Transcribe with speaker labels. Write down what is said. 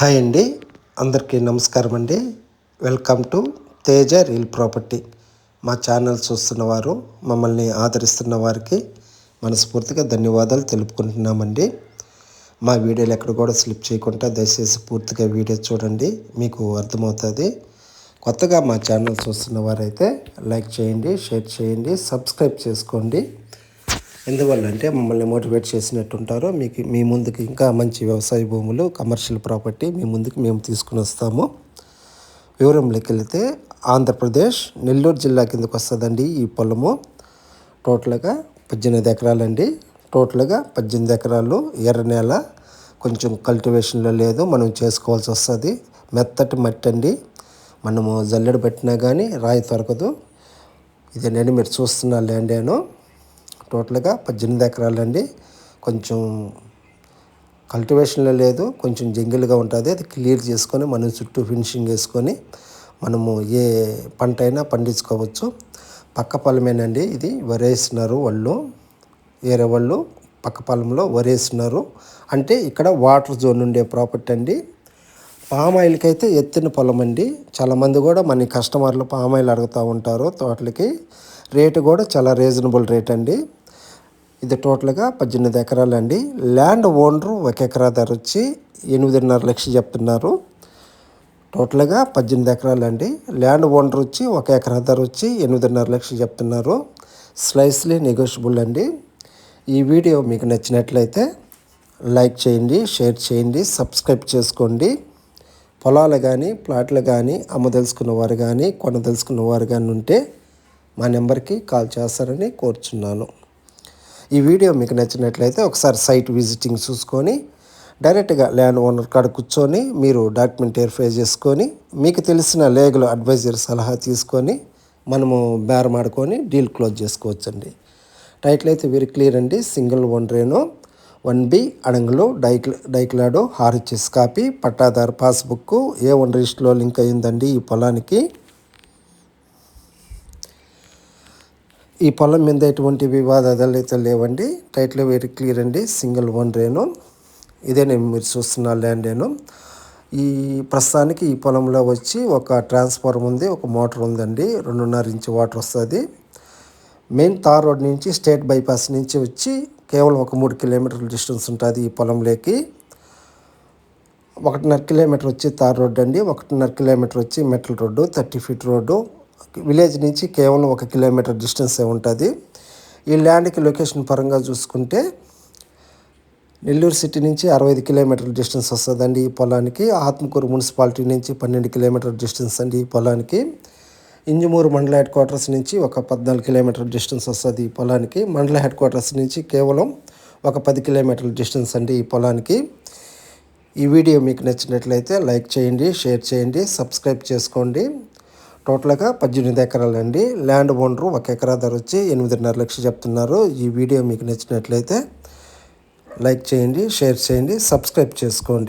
Speaker 1: Hi అండి. అందరికీ నమస్కారం అండి. Welcome to Teja real property. మా ఛానల్ చూస్తున్న వారు మమ్మల్ని ఆదరిస్తున్న వారికి మనస్ఫూర్తిగా ధన్యవాదాలు తెలుపుకుంటున్నామండి. మా వీడియోలు ఎక్కడ కూడా స్లిప్ చేయకుండా దయచేసి పూర్తిగా వీడియో చూడండి. మీకు అర్థమవుతుంది. కొత్తగా మా ఛానల్ చూస్తున్న వారైతే లైక్ చేయండి షేర్ చేయండి సబ్స్క్రైబ్ చేసుకోండి. ఎందువల్ల అంటే మమ్మల్ని మోటివేట్ చేసినట్టుంటారో. మీకు మీ ముందుకు ఇంకా మంచి వ్యవసాయ భూములు కమర్షియల్ ప్రాపర్టీ మీ ముందుకు మేము తీసుకుని వస్తాము. వివరంలోకి వెళితే ఆంధ్రప్రదేశ్ నెల్లూరు జిల్లా కిందకు వస్తుందండి ఈ పొలము. టోటల్గా పద్దెనిమిది ఎకరాలండి. టోటల్గా పద్దెనిమిది ఎకరాలు ఎర్ర నేల. కొంచెం కల్టివేషన్లో లేదు మనం చేసుకోవాల్సి వస్తుంది. మెత్తటి మట్టి అండి. మనము జల్లెడ పెట్టినా కానీ రాయి దొరకదు నేను మీరు చూస్తున్న ల్యాండ్ నేను. టోటల్గా పద్దెనిమిది ఎకరాలండి. కొంచెం కల్టివేషన్లో లేదు కొంచెం జంగిల్గా ఉంటుంది. అది క్లియర్ చేసుకొని మనం చుట్టూ ఫినిషింగ్ వేసుకొని మనము ఏ పంట అయినా పండించుకోవచ్చు. పక్క పొలమేనండి ఇది వరేస్తున్నారు వాళ్ళు వేరే వాళ్ళు పక్క పొలంలో వరేస్తున్నారు అంటే ఇక్కడ వాటర్ జోన్ ఉండే ప్రాపర్టీ అండి. పామాయిల్కి అయితే ఎత్తిన పొలం అండి చాలామంది కూడా మన కస్టమర్లు పామాయిల్ అడుగుతూ ఉంటారు. తోటలకి రేటు కూడా చాలా రీజనబుల్ రేట్ అండి. ఇది టోటల్గా పద్దెనిమిది ఎకరాలు అండి. ల్యాండ్ ఓనరు ఒక ఎకరా ధర వచ్చి ఎనిమిదిన్నర లక్షలు చెప్తున్నారు. టోటల్గా పద్దెనిమిది ఎకరాలు అండి. ల్యాండ్ ఓనర్ వచ్చి ఒక ఎకరా ధర వచ్చి ఎనిమిదిన్నర లక్షలు చెప్తున్నారు. స్లైస్లీ నెగోషియబుల్ అండి. ఈ వీడియో మీకు నచ్చినట్లయితే లైక్ చేయండి షేర్ చేయండి సబ్స్క్రైబ్ చేసుకోండి. పొలాలు కానీ ప్లాట్లు కానీ అమ్మదలుచుకున్న వారు కానీ కొనదలుచుకున్న వారు కానీ ఉంటే మా నెంబర్కి కాల్ చేస్తారని కోరుచున్నాను. ఈ వీడియో మీకు నచ్చినట్లయితే ఒకసారి సైట్ విజిటింగ్ చూసుకొని డైరెక్ట్గా ల్యాండ్ ఓనర్ కాడ కూర్చొని మీరు డాక్యుమెంట్ వెరిఫై చేసుకొని మీకు తెలిసిన లీగల్ అడ్వైజర్ సలహా తీసుకొని మనము బేరమాడుకొని డీల్ క్లోజ్ చేసుకోవచ్చండి. టైటిల్ అయితే వెరీ క్లియర్ అండి. సింగిల్ వన్ రేనో వన్ బి అడంగులు డైక్ డైక్లాడో హార్చెస్ కాపీ పట్టాదారు పాస్బుక్ ఏ వన్ రిజిస్టర్లో లింక్ అయిందండి ఈ పొలానికి ఈ పొలం మీద ఎటువంటి వివాదాలు అయితే లేవండి. టైటిల్ వెరీ క్లియర్ అండి. సింగిల్ వన్ రేను ఇదే నేను మీరు చూస్తున్న ల్యాండ్ నేను ఈ ప్రస్తుతానికి ఈ పొలంలో వచ్చి ఒక ట్రాన్స్ఫార్మర్ ఉంది ఒక మోటార్ ఉందండి. రెండున్నర ఇంచు వాటర్ వస్తుంది. మెయిన్ తార్ రోడ్ నుంచి స్టేట్ బైపాస్ నుంచి వచ్చి కేవలం ఒక మూడు కిలోమీటర్ల డిస్టెన్స్ ఉంటుంది ఈ పొలంలోకి. ఒకటిన్నర కిలోమీటర్ వచ్చి తార్ రోడ్ అండి. ఒకటిన్నర కిలోమీటర్ వచ్చి metal road thirty feet road. Village నుంచి కేవలం ఒక కిలోమీటర్ డిస్టెన్సే ఉంటుంది. ఈ ల్యాండ్కి లొకేషన్ పరంగా చూసుకుంటే నెల్లూరు సిటీ నుంచి అరవై ఐదు కిలోమీటర్ల డిస్టెన్స్ వస్తుందండి ఈ పొలానికి. ఆత్మకూరు మున్సిపాలిటీ నుంచి పన్నెండు కిలోమీటర్ల డిస్టెన్స్ అండి ఈ పొలానికి. ఇంజమూరు మండల హెడ్ క్వార్టర్స్ నుంచి ఒక పద్నాలుగు కిలోమీటర్ డిస్టెన్స్ వస్తుంది ఈ పొలానికి. మండల హెడ్ క్వార్టర్స్ నుంచి కేవలం ఒక పది కిలోమీటర్ల డిస్టెన్స్ అండి ఈ పొలానికి. ఈ వీడియో మీకు నచ్చినట్లయితే లైక్ చేయండి షేర్ చేయండి సబ్స్క్రైబ్ చేసుకోండి. టోటల్గా పద్దెనిమిది ఎకరాలండి. ల్యాండ్ ఓనరు ఒక ఎకరా ధర వచ్చి ఎనిమిదిన్నర లక్షలు చెప్తున్నారు. ఈ వీడియో మీకు నచ్చినట్లయితే లైక్ చేయండి షేర్ చేయండి సబ్స్క్రైబ్ చేసుకోండి.